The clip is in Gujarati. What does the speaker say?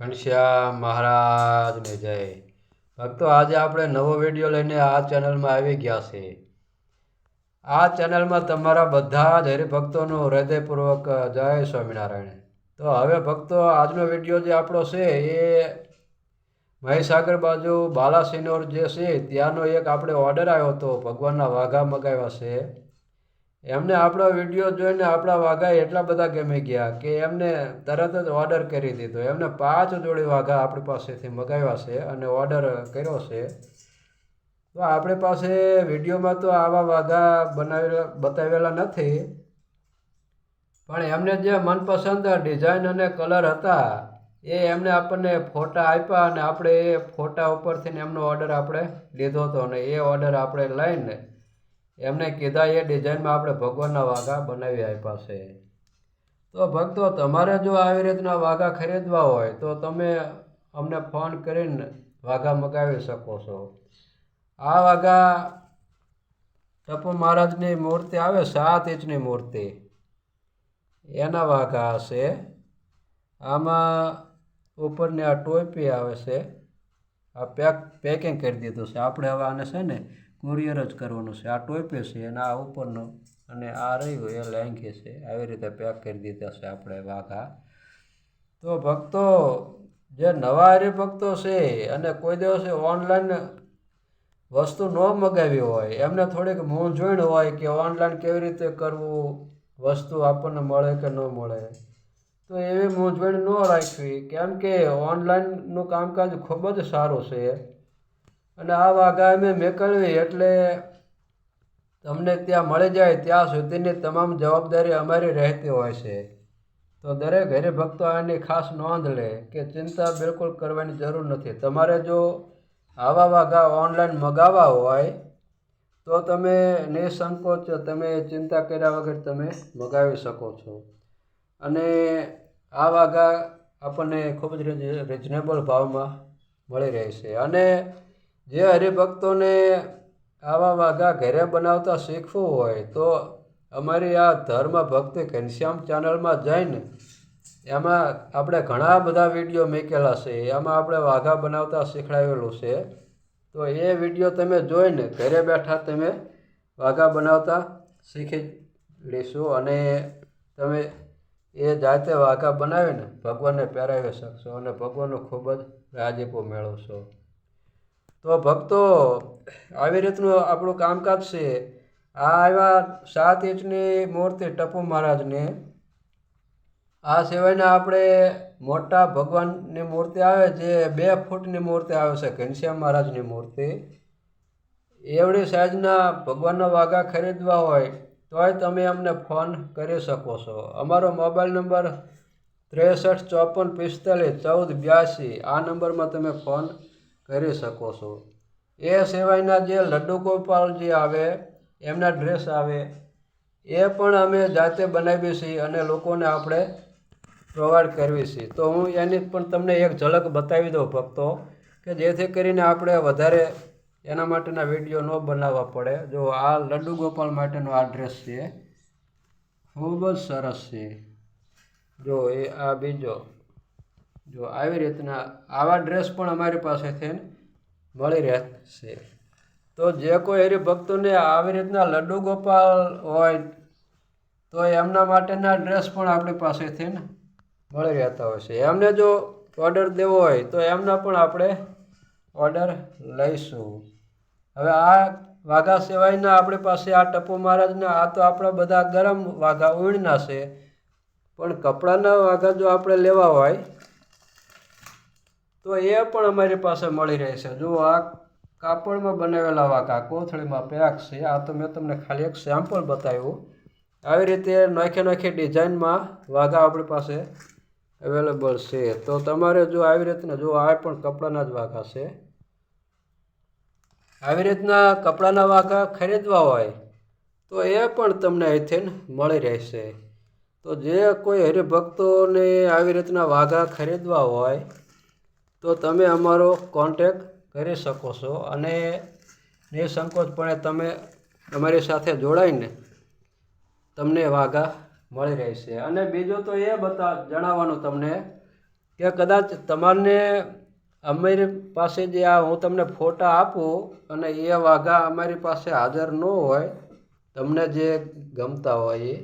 ઘનશ્યામ મહારાજને જય. ભક્તો, આજે આપણે નવો વીડિયો લઈને આ ચેનલમાં આવી ગયા છે. આ ચેનલમાં તમારા બધા જ હરિભક્તોનું હૃદયપૂર્વક જય સ્વામિનારાયણ. તો હવે ભક્તો, આજનો વીડિયો જે આપણો છે એ મહીસાગર બાજુ બાલાસિનોર જે છે, ત્યાંનો એક આપણે ઓર્ડર આવ્યો હતો, ભગવાનના વાઘા મગાવ્યા છે. એમને આપણો વીડિયો જોઈને આપણા વાઘા એટલા બધા ગમી ગયા કે એમને તરત જ ઓર્ડર કરી દીધો. એમને પાંચ જોડી વાઘા આપણી પાસેથી મગાવ્યા છે અને ઓર્ડર કર્યો છે. તો આપણી પાસે વિડીયોમાં તો આવા વાઘા બનાવેલા, બતાવેલા નથી. પણ એમને જે મનપસંદ ડિઝાઇન અને કલર હતા, એ એમને આપણને ફોટા આપ્યા અને આપણે એ ફોટા ઉપરથી એમનો ઓર્ડર આપણે લીધો હતો અને એ ઓર્ડર આપણે લઈને એમને કીધા એ ડિઝાઇનમાં આપણે ભગવાનના વાઘા બનાવી આપ્યા છે. તો ભક્તો, તમારે જો આવી રીતના વાઘા ખરીદવા હોય, તો તમે અમને ફોન કરીને વાઘા મગાવી શકો છો. આ વાઘા ટપુ મહારાજની મૂર્તિ આવે, સાત ઇંચની મૂર્તિ. એના વાઘા હશે. આમાં ઉપરની આ ટોપી આવે છે. આ પેક પેકિંગ કરી દીધું છે. આપણે હવે આને છે ને કુરિયર જ કરવાનું છે. આ ટોપે છે અને આ ઉપરનો અને આ રહ્યું, એ લેંઘી છે. આવી રીતે પેક કરી દીધા છે આપણે વાઘા. તો ભક્તો, જે નવા હરિભક્તો છે અને કોઈ દિવસે ઓનલાઈન વસ્તુ ન મગાવી હોય, એમને થોડીક મૂંઝવણ હોય કે ઓનલાઈન કેવી રીતે કરવું, વસ્તુ આપણને મળે કે ન મળે, તો એવી મૂંઝવણ ન રાખવી. કેમ કે ઓનલાઈનનું કામકાજ ખૂબ જ સારું છે. અને આ વાઘા અમે મેકલવી એટલે તમને ત્યાં મળી જાય ત્યાં સુધીની તમામ જવાબદારી અમારી રહેતી હોય છે. તો દરેક હરિભક્તો આની ખાસ નોંધ લે કે ચિંતા બિલકુલ કરવાની જરૂર નથી. તમારે જો આવા વાઘા ઓનલાઈન મગાવવા હોય, તો તમે નિસંકોચ તમે ચિંતા કર્યા વગર તમે મગાવી શકો છો. અને આ વાઘા આપણને ખૂબ જ રિઝનેબલ ભાવમાં મળી રહેશે અને જે હરિભક્તોને આવા વાઘા ઘરે બનાવતા શીખવું હોય તો અમારી આ ધર્મ ભક્તિ ઘનશ્યામ ચેનલમાં જઈને એમાં આપણે ઘણા બધા વીડિયો મૂકેલા છે. એમાં આપણે વાઘા બનાવતા શીખડાવેલું છે. તો એ વીડિયો તમે જોઈને ઘરે બેઠા તમે વાઘા બનાવતા શીખી લેશો અને તમે એ જાતે વાઘા બનાવીને ભગવાનને પહેરાવી શકશો અને ભગવાનનો ખૂબ જ રાજીપો મેળવશો. તો ભક્તો આવી રીતનું આપણું કામકાજ છે. આ આવ્યા સાત ઇંચની મૂર્તિ ટપુ મહારાજની. આ સિવાયના આપણે મોટા ભગવાનની મૂર્તિ આવે જે બે ફૂટની મૂર્તિ આવે છે, ઘનશ્યામ મહારાજની મૂર્તિ. એવડી સાઈઝના ભગવાનના વાઘા ખરીદવા હોય તોય તમે અમને ફોન કરી શકો છો. અમારો મોબાઈલ નંબર ત્રેસઠ ચોપન પિસ્તાલીસ ચૌદ બ્યાસી, આ નંબરમાં તમે ફોન કરી શકો છો. એ સિવાયના જે લડ્ડુ ગોપાલ જે આવે, એમના ડ્રેસ આવે, એ પણ અમે જાતે બનાવીએ છીએ અને લોકોને આપણે પ્રોવાઈડ કરવી છીએ. તો હું એની પણ તમને એક ઝલક બતાવી દઉં ભક્તો, કે જેથી કરીને આપણે વધારે એના માટેના વીડિયો ન બનાવવા પડે. જો આ લડ્ડુ ગોપાલ માટેનો આ ડ્રેસ છે, ખૂબ જ સરસ છે. જો એ આ બીજો જો આવી રીતના આવા ડ્રેસ પણ અમારી પાસેથી મળી રહેશે. તો જે કોઈ હરિભક્તોને આવી રીતના લડ્ડુ ગોપાલ હોય, તો એમના માટેના ડ્રેસ પણ આપણી પાસેથી મળી રહેતા હોય છે. એમને જો ઓર્ડર દેવો હોય, તો એમના પણ આપણે ઓર્ડર લઈશું. હવે આ વાઘા સિવાયના આપણી પાસે આ ટપુ મહારાજના, આ તો આપણા બધા ગરમ વાઘા ઉણના છે. પણ કપડાના વાઘા જો આપણે લેવા હોય તો એ પણ અમારી પાસે મળી રહે છે. જો આ કાપડમાં બનાવેલા વાઘા કોથળીમાં પેક છે. આ તો મેં તમને ખાલી એક સેમ્પલ બતાવ્યું. આવી રીતે નાખે નાખે ડિઝાઇનમાં વાઘા આપણી પાસે અવેલેબલ છે. તો તમારે જો આવી રીતના જો આ પણ કપડાના જ વાઘા છે. આવી રીતના કપડાના વાઘા ખરીદવા હોય, તો એ પણ તમને અહીંથી મળી રહેશે. તો જે કોઈ હરિભક્તોને આવી રીતના વાઘા ખરીદવા હોય તો તમે અમારો કોન્ટેક કરી શકો છો અને નિસંકોચપણે તમે અમારી સાથે જોડાઈને તમને વાઘા મળી રહેશે. અને બીજું તો એ બતા જણાવવાનું તમને કે કદાચ તમારને અમારી પાસે જે આ હું તમને ફોટા આપું અને એ વાઘા અમારી પાસે હાજર ન હોય, તમને જે ગમતા હોય એ